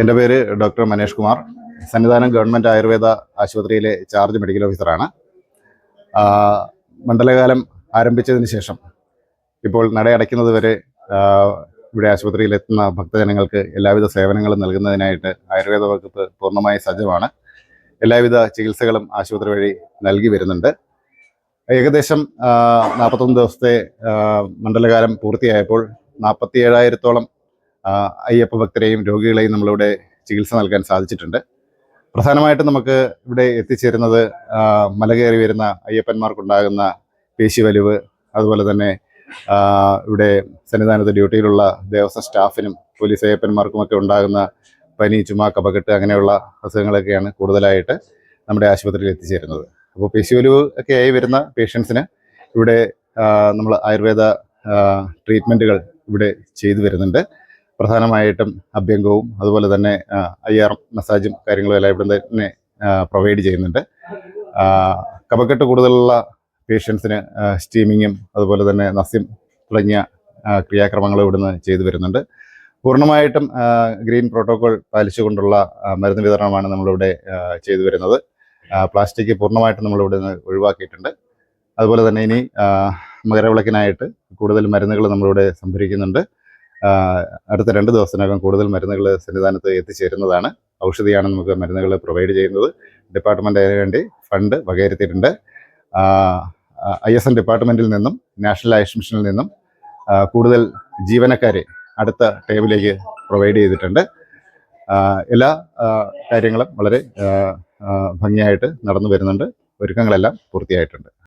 എന്റെ പേര് doctor Manesh Kumar. Sannidhanam government Ayurveda ആശുപത്രിയിലെ ചാർജ് മെഡിക്കൽ ഓഫീസറാണ്. മണ്ഡലകാലം ആരംഭിച്ചതിന് ശേഷം ഇപ്പോൾ നടയടയ്ക്കുന്നത് വരെ ഇവിടെ ആശുപത്രിയിലെത്തുന്ന ഭക്തജനങ്ങൾക്ക് എല്ലാവിധ സേവനങ്ങളും നൽകുന്നതിനായിട്ട് ആയുർവേദ വകുപ്പ് പൂർണമായി സജ്ജമാണ്. എല്ലാവിധ ചികിത്സകളും ആശുപത്രി വഴി നൽകി വരുന്നുണ്ട്. ഏകദേശം നാൽപ്പത്തൊന്ന് ദിവസത്തെ മണ്ഡലകാലം പൂർത്തിയായപ്പോൾ നാൽപ്പത്തി ഏഴായിരത്തോളം അയ്യപ്പ ഭക്തരെയും രോഗികളെയും നമ്മളിവിടെ ചികിത്സ നൽകാൻ സാധിച്ചിട്ടുണ്ട്. പ്രധാനമായിട്ടും നമുക്ക് ഇവിടെ എത്തിച്ചേരുന്നത് മല കയറി വരുന്ന അയ്യപ്പന്മാർക്കുണ്ടാകുന്ന പേശി വലിവ് അതുപോലെ തന്നെ ഇവിടെ സന്നിധാനത്ത് ഡ്യൂട്ടിയിലുള്ള ദേവസ്വം സ്റ്റാഫിനും പോലീസ് അയ്യപ്പന്മാർക്കുമൊക്കെ ഉണ്ടാകുന്ന പനി ചുമ കപകെട്ട് അങ്ങനെയുള്ള അസുഖങ്ങളൊക്കെയാണ് കൂടുതലായിട്ട് നമ്മുടെ ആശുപത്രിയിൽ എത്തിച്ചേരുന്നത്. അപ്പോൾ പേശിവലിവ് ഒക്കെ ആയി വരുന്ന പേഷ്യൻസിന് ഇവിടെ നമ്മൾ ആയുർവേദ ട്രീറ്റ്മെന്റുകൾ ഇവിടെ ചെയ്തു വരുന്നുണ്ട്. പ്രധാനമായിട്ടും അഭ്യംഗവും അതുപോലെ തന്നെ ഐ ആർ മസാജും കാര്യങ്ങളും എല്ലാം ഇവിടെ തന്നെ പ്രൊവൈഡ് ചെയ്യുന്നുണ്ട്. കപക്കെട്ട് കൂടുതലുള്ള പേഷ്യൻസിന് സ്റ്റീമിങ്ങും അതുപോലെ തന്നെ നസ്യം തുടങ്ങിയ ക്രിയാക്രമങ്ങൾ ഇവിടുന്ന് ചെയ്തു വരുന്നുണ്ട്. പൂർണമായിട്ടും ഗ്രീൻ പ്രോട്ടോകോൾ പാലിച്ചുകൊണ്ടുള്ള മരുന്ന് വിതരണമാണ് നമ്മളിവിടെ ചെയ്തു വരുന്നത്. പ്ലാസ്റ്റിക് പൂർണമായിട്ടും നമ്മളിവിടെ നിന്ന് ഒഴിവാക്കിയിട്ടുണ്ട്. അതുപോലെ തന്നെ ഇനി മകരവിളക്കിനായിട്ട് കൂടുതൽ മരുന്നുകൾ നമ്മളിവിടെ സംഭരിക്കുന്നുണ്ട്. അടുത്ത രണ്ട് ദിവസത്തിനകം കൂടുതൽ മരുന്നുകൾ സന്നിധാനത്ത് എത്തിച്ചേരുന്നതാണ്. ഔഷധിയാണ് നമുക്ക് മരുന്നുകൾ പ്രൊവൈഡ് ചെയ്യുന്നത്. ഡിപ്പാർട്ട്മെന്റ് അതിനുവേണ്ടി ഫണ്ട് വകയിരുത്തിയിട്ടുണ്ട്. ഐ എസ് എൻ ഡിപ്പാർട്ട്മെന്റിൽ നിന്നും നാഷണൽ ആയുഷ് മിഷനിൽ നിന്നും കൂടുതൽ ജീവനക്കാരെ അടുത്ത ടേബിളിലേക്ക് പ്രൊവൈഡ് ചെയ്തിട്ടുണ്ട്. എല്ലാ കാര്യങ്ങളും വളരെ ഭംഗിയായിട്ട് നടന്നു വരുന്നുണ്ട്. ഒരുക്കങ്ങളെല്ലാം പൂർത്തിയായിട്ടുണ്ട്.